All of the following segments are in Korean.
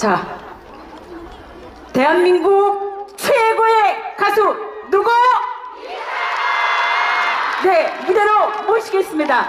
자, 대한민국 최고의 가수 누구? 네, 무대로 모시겠습니다.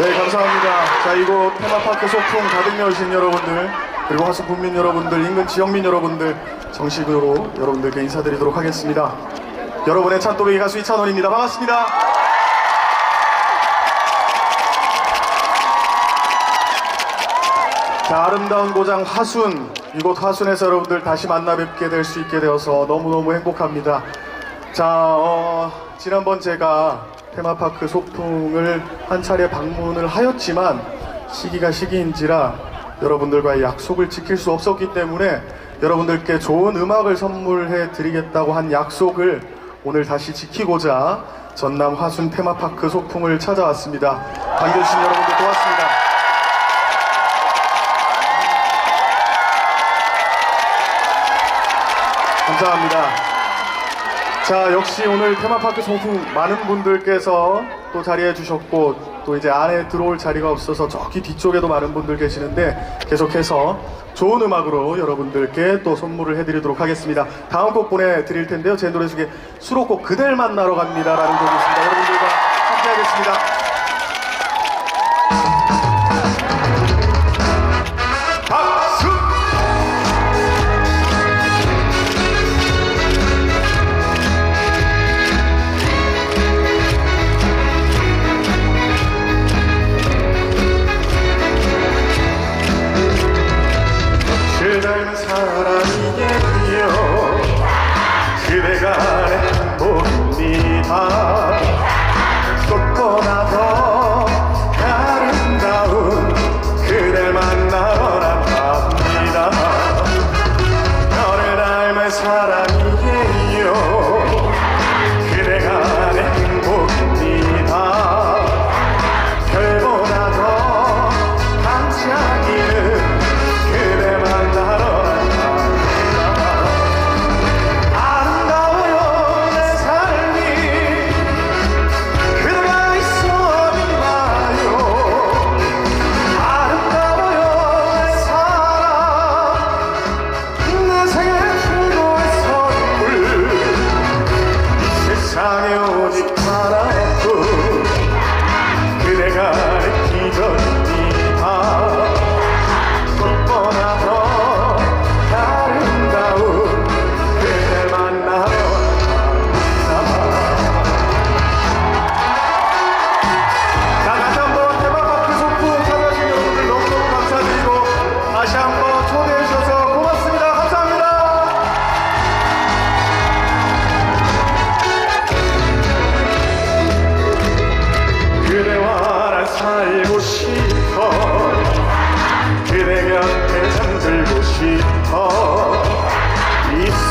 네 감사합니다. 자 이곳 테마파크 소풍 가득 메우신 여러분들 그리고 화수 국민 여러분들 인근 지역민 여러분들 정식으로 여러분들께 인사드리도록 하겠습니다. 여러분의 찬또배기 가수 이찬원입니다. 반갑습니다. 자 아름다운 고장 화순 이곳 화순에서 여러분들 다시 만나 뵙게 될 수 있게 되어서 너무너무 행복합니다. 자 어, 지난번 제가 테마파크 소풍을 한 차례 방문을 하였지만 시기가 시기인지라 여러분들과의 약속을 지킬 수 없었기 때문에 여러분들께 좋은 음악을 선물해 드리겠다고 한 약속을 오늘 다시 지키고자 전남 화순 테마파크 소풍을 찾아왔습니다 반겨주신 여러분들 고맙습니다 감사합니다. 자, 역시 오늘 테마파크 소풍 많은 분들께서 또 자리해 주셨고, 또 이제 안에 들어올 자리가 없어서 저기 뒤쪽에도 많은 분들 계시는데, 계속해서 좋은 음악으로 여러분들께 또 선물을 해드리도록 하겠습니다. 다음 곡 보내드릴 텐데요. 제 노래 중에 수록곡 그댈 만나러 갑니다. 라는 곡이 있습니다. 여러분들과 함께 하겠습니다.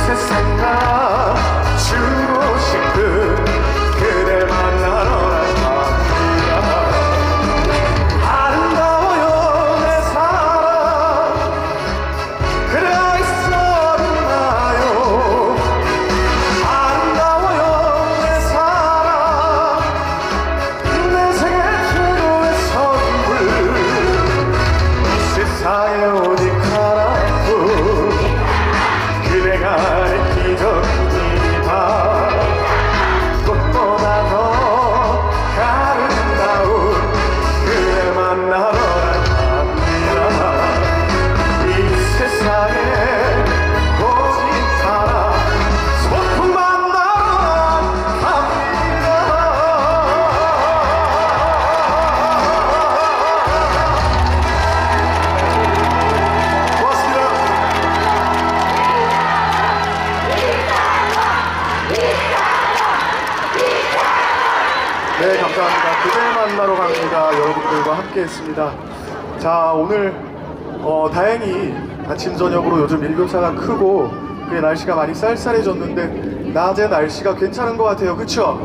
이 세상 함께 했습니다. 자, 오늘, 어, 다행히 아침, 저녁으로 요즘 일교차가 크고, 꽤 날씨가 많이 쌀쌀해졌는데, 낮에 날씨가 괜찮은 것 같아요. 그쵸?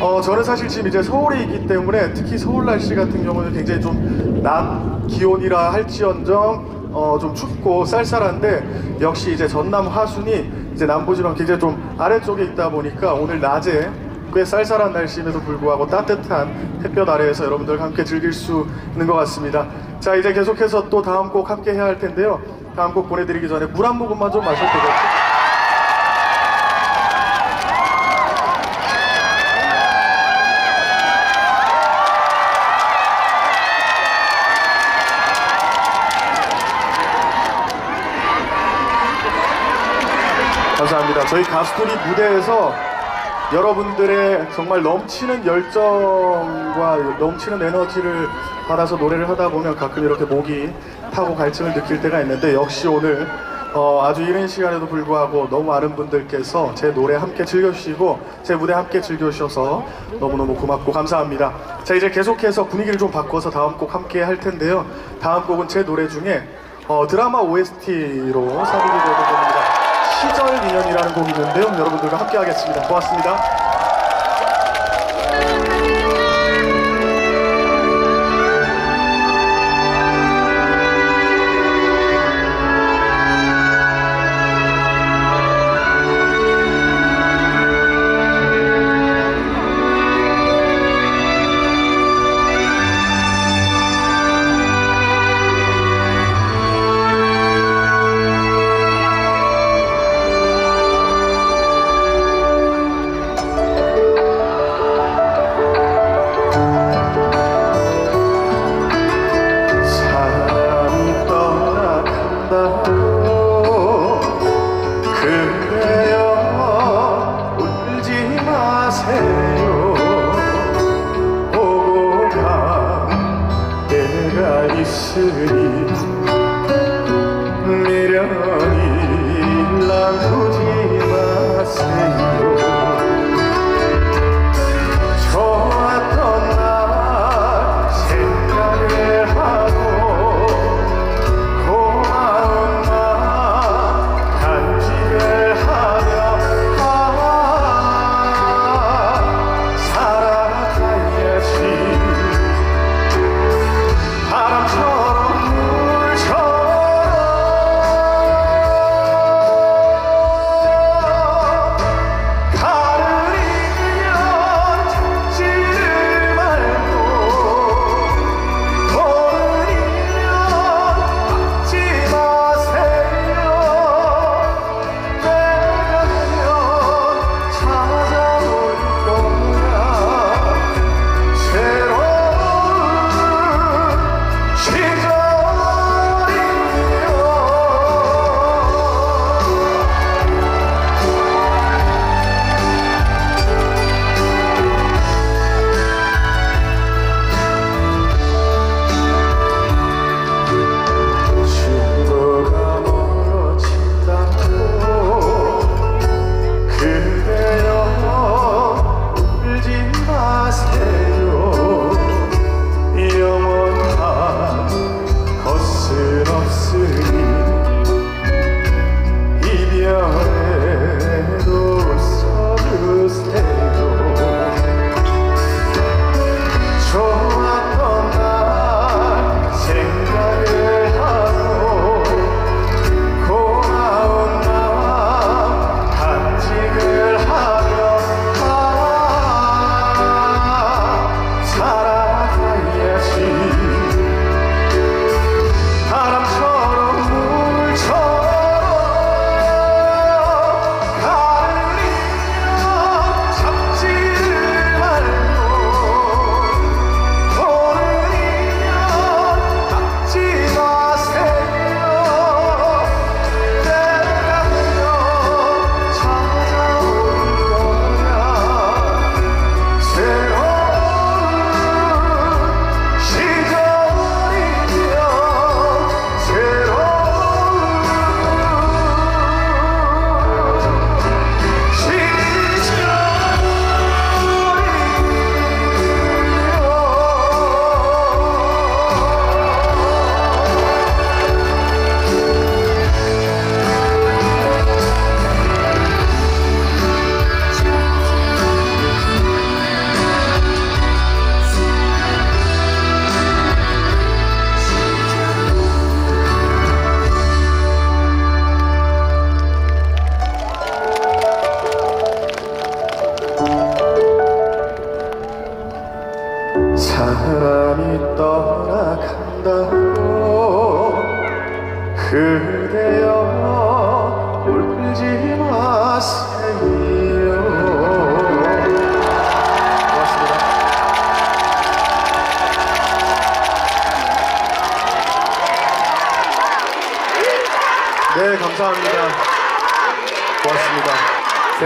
어, 저는 사실 지금 이제 서울에 있기 때문에 특히 서울 날씨 같은 경우는 굉장히 좀 낮 기온이라 할지언정 어, 좀 춥고 쌀쌀한데 역시 이제 전남 화순이 이제 남부지방 굉장히 좀 아래쪽에 있다 보니까 오늘 낮에 꽤 쌀쌀한 날씨임에도 불구하고 따뜻한 햇볕 아래에서 여러분들과 함께 즐길 수 있는 것 같습니다. 자 이제 계속해서 또 다음 곡 함께 해야 할 텐데요. 다음 곡 보내드리기 전에 물 한 모금만 좀 마셔도 되겠죠? 감사합니다. 저희 가수들이 무대에서 여러분들의 정말 넘치는 열정과 넘치는 에너지를 받아서 노래를 하다 보면 가끔 이렇게 목이 타고 갈증을 느낄 때가 있는데 역시 오늘 어, 아주 이른 시간에도 불구하고 너무 많은 분들께서 제 노래 함께 즐겨주시고 제 무대 함께 즐겨주셔서 너무너무 고맙고 감사합니다. 자 이제 계속해서 분위기를 좀 바꿔서 다음 곡 함께 할 텐데요. 다음 곡은 제 노래 중에 어, 드라마 OST로 삽입이 되는. 시절 인연이라는 곡이 있는데요. 여러분들과 함께 하겠습니다. 고맙습니다.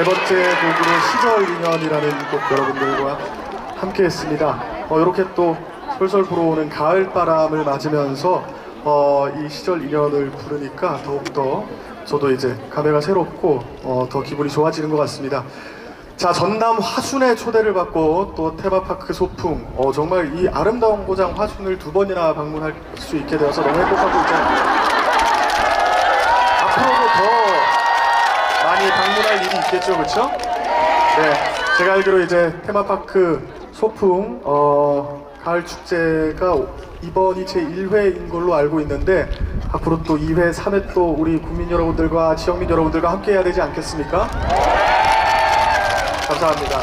세 번째 곡으로 시절 인연이라는 곡 여러분들과 함께 했습니다. 어, 이렇게 또 솔솔 불어오는 가을 바람을 맞으면서 어, 이 시절 인연을 부르니까 더욱더 저도 이제 감회가 새롭고 어, 더 기분이 좋아지는 것 같습니다. 자 전남 화순의 초대를 받고 또 테마파크 소풍. 어, 정말 이 아름다운 고장 화순을 두 번이나 방문할 수 있게 되어서 너무 행복하고 있잖아요 앞으로도 더 많이 있겠죠, 그렇죠? 네, 제가 알기로 이제 테마파크 소풍 어, 가을 축제가 이번이 제 1회인 걸로 알고 있는데 앞으로 또 2회, 3회 또 우리 국민 여러분들과 지역민 여러분들과 함께 해야 되지 않겠습니까? 감사합니다.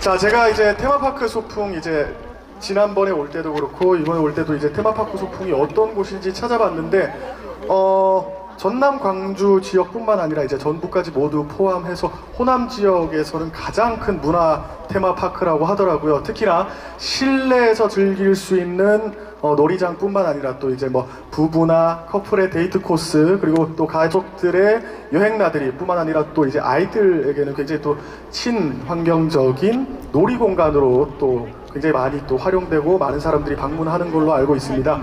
자, 제가 이제 테마파크 소풍 이제 지난번에 올 때도 그렇고 이번에 올 때도 이제 테마파크 소풍이 어떤 곳인지 찾아봤는데 어 전남 광주 지역뿐만 아니라 이제 전북까지 모두 포함해서 호남 지역에서는 가장 큰 문화 테마파크라고 하더라고요. 특히나 실내에서 즐길 수 있는 어, 놀이장뿐만 아니라 또 이제 뭐 부부나 커플의 데이트 코스 그리고 또 가족들의 여행 나들이 뿐만 아니라 또 이제 아이들에게는 굉장히 또 친환경적인 놀이 공간으로 또 굉장히 많이 또 활용되고 많은 사람들이 방문하는 걸로 알고 있습니다.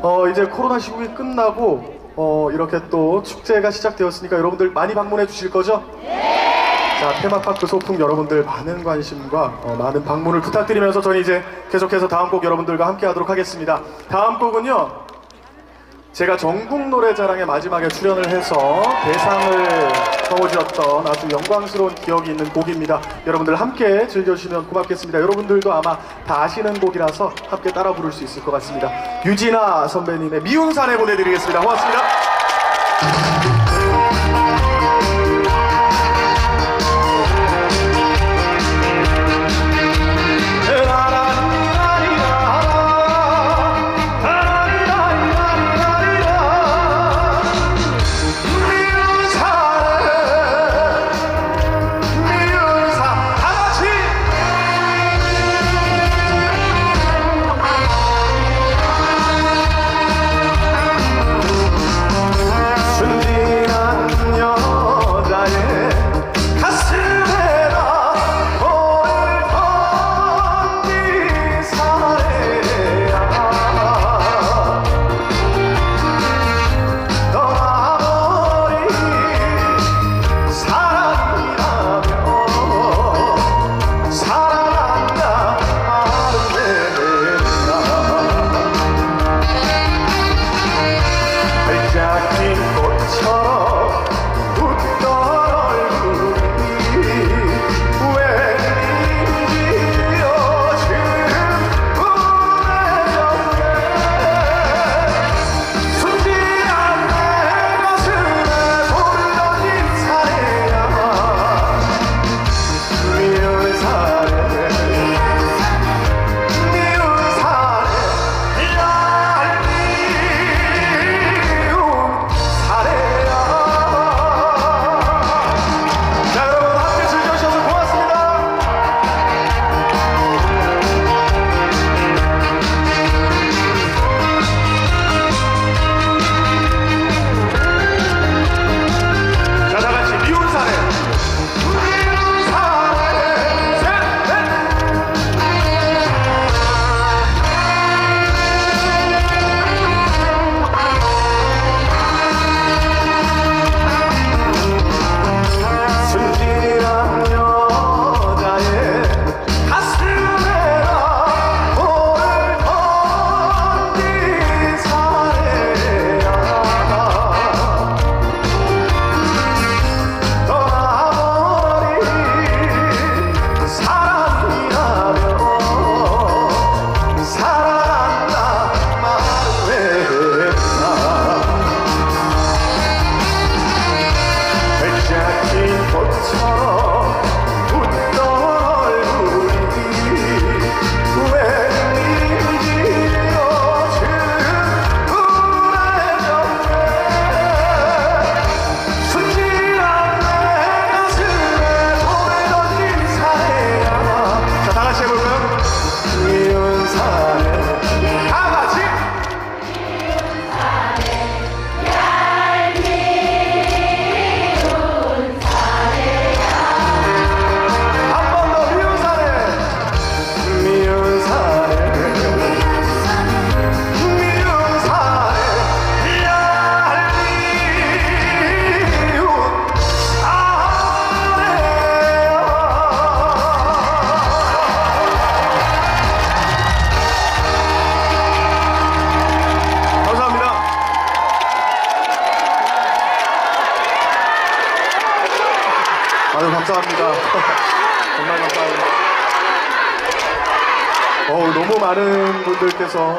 어 이제 코로나 시국이 끝나고 어 이렇게 또 축제가 시작되었으니까 여러분들 많이 방문해 주실 거죠? 자, 테마파크 소풍 여러분들 많은 관심과 어, 많은 방문을 부탁드리면서 저는 이제 계속해서 다음 곡 여러분들과 함께 하도록 하겠습니다. 다음 곡은요. 제가 전국 노래자랑의 마지막에 출연을 해서 대상을 거머쥐었던 아주 영광스러운 기억이 있는 곡입니다. 여러분들 함께 즐겨주시면 고맙겠습니다. 여러분들도 아마 다 아시는 곡이라서 함께 따라 부를 수 있을 것 같습니다. 유진아 선배님의 미운 사내 보내드리겠습니다. 고맙습니다.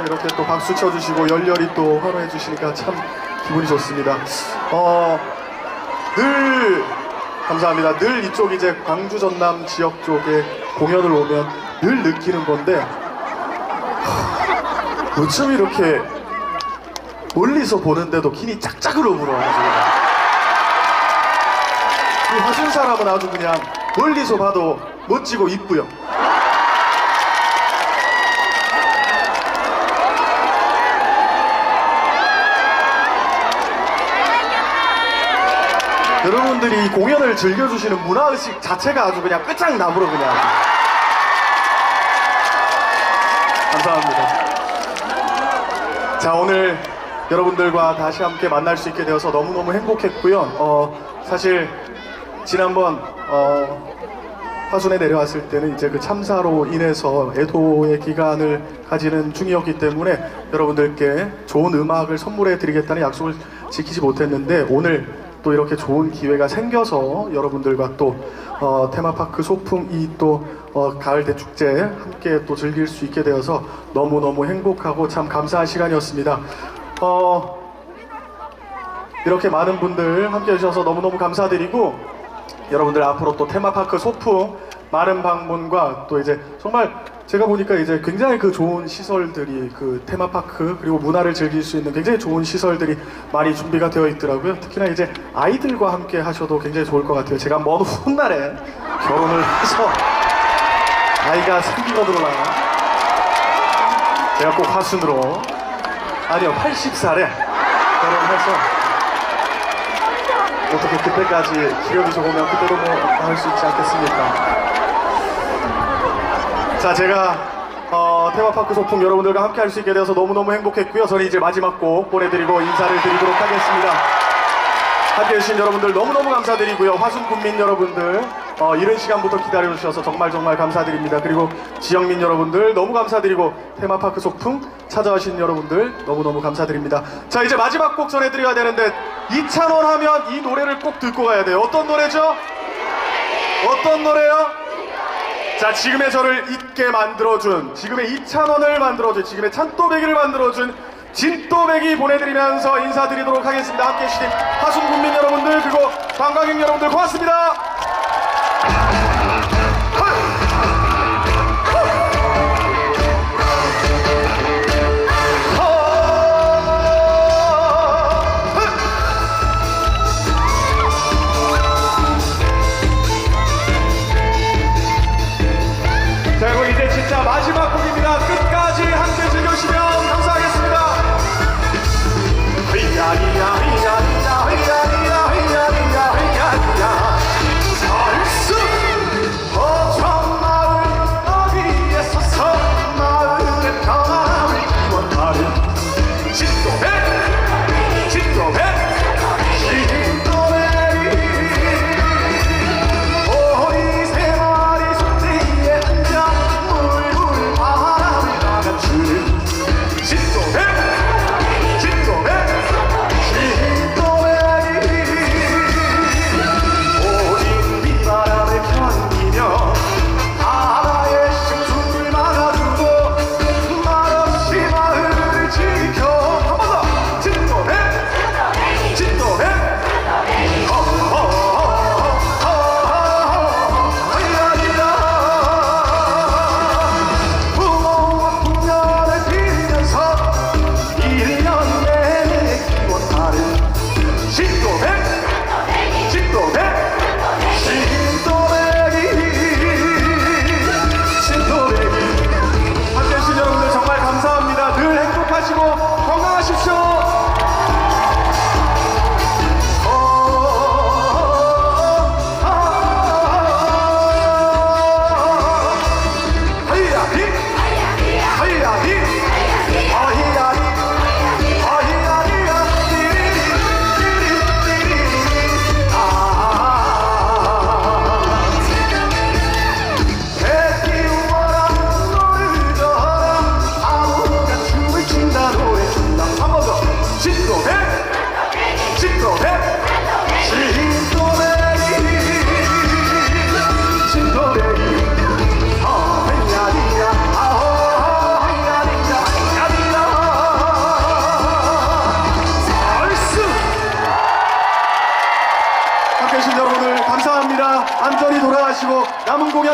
이렇게 또 박수 쳐주시고 열렬히 또 환호해 주시니까 참 기분이 좋습니다. 어, 늘 감사합니다. 늘 이쪽 이제 광주 전남 지역 쪽에 공연을 오면 늘 느끼는 건데 하, 어쩜 이렇게 멀리서 보는데도 긴이 짝짝으로 불어가지고 이 화순 사람은 아주 그냥 멀리서 봐도 멋지고 이쁘요. 여러분들이 이 공연을 즐겨주시는 문화의식 자체가 아주 그냥 끝장나무로 그냥 감사합니다. 자 오늘 여러분들과 다시 함께 만날 수 있게 되어서 너무너무 행복했고요. 어, 사실 지난번 어, 화순에 내려왔을 때는 이제 그 참사로 인해서 애도의 기간을 가지는 중이었기 때문에 여러분들께 좋은 음악을 선물해 드리겠다는 약속을 지키지 못했는데 오늘 또 이렇게 좋은 기회가 생겨서 여러분들과 또 어, 테마파크 소풍 이또 어, 가을 대축제 함께 또 즐길 수 있게 되어서 너무너무 행복하고 참 감사한 시간이었습니다. 어, 이렇게 많은 분들 함께 해주셔서 너무너무 감사드리고 여러분들 앞으로 또 테마파크 소풍 많은 방문과 또 이제 정말 제가 보니까 이제 굉장히 그 좋은 시설들이 그 테마파크 그리고 문화를 즐길 수 있는 굉장히 좋은 시설들이 많이 준비가 되어 있더라고요. 특히나 이제 아이들과 함께 하셔도 굉장히 좋을 것 같아요. 제가 먼 훗날에 결혼을 해서 아이가 생기거들어나 제가 꼭 화순으로 아니요 80살에 결혼해서 어떻게 그때까지 기력이 좋으면 그때도 뭐 할 수 있지 않겠습니까? 자, 제가 어, 테마파크 소풍 여러분들과 함께 할 수 있게 되어서 너무너무 행복했고요. 저는 이제 마지막 곡 보내드리고 인사를 드리도록 하겠습니다. 함께 해주신 여러분들 너무너무 감사드리고요. 화순 군민 여러분들 어, 이른 시간부터 기다려주셔서 정말 정말 감사드립니다. 그리고 지역민 여러분들 너무 감사드리고 테마파크 소풍 찾아오신 여러분들 너무너무 감사드립니다. 자 이제 마지막 곡 전해드려야 되는데 이찬원 하면 이 노래를 꼭 듣고 가야 돼요. 어떤 노래죠? 어떤 노래요? 자 지금의 저를 잊게 만들어준 지금의 이찬원을 만들어준 지금의 찬또배기를 만들어준 진또배기 보내드리면서 인사드리도록 하겠습니다. 함께 해 주신 하순 국민 여러분들 그리고 관광객 여러분들 고맙습니다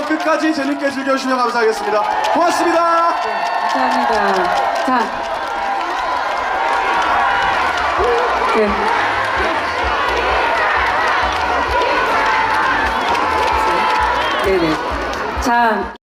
끝까지 재밌게 즐겨주시면 감사하겠습니다. 고맙습니다. 감사합니다. 자. 네. 네네. 자.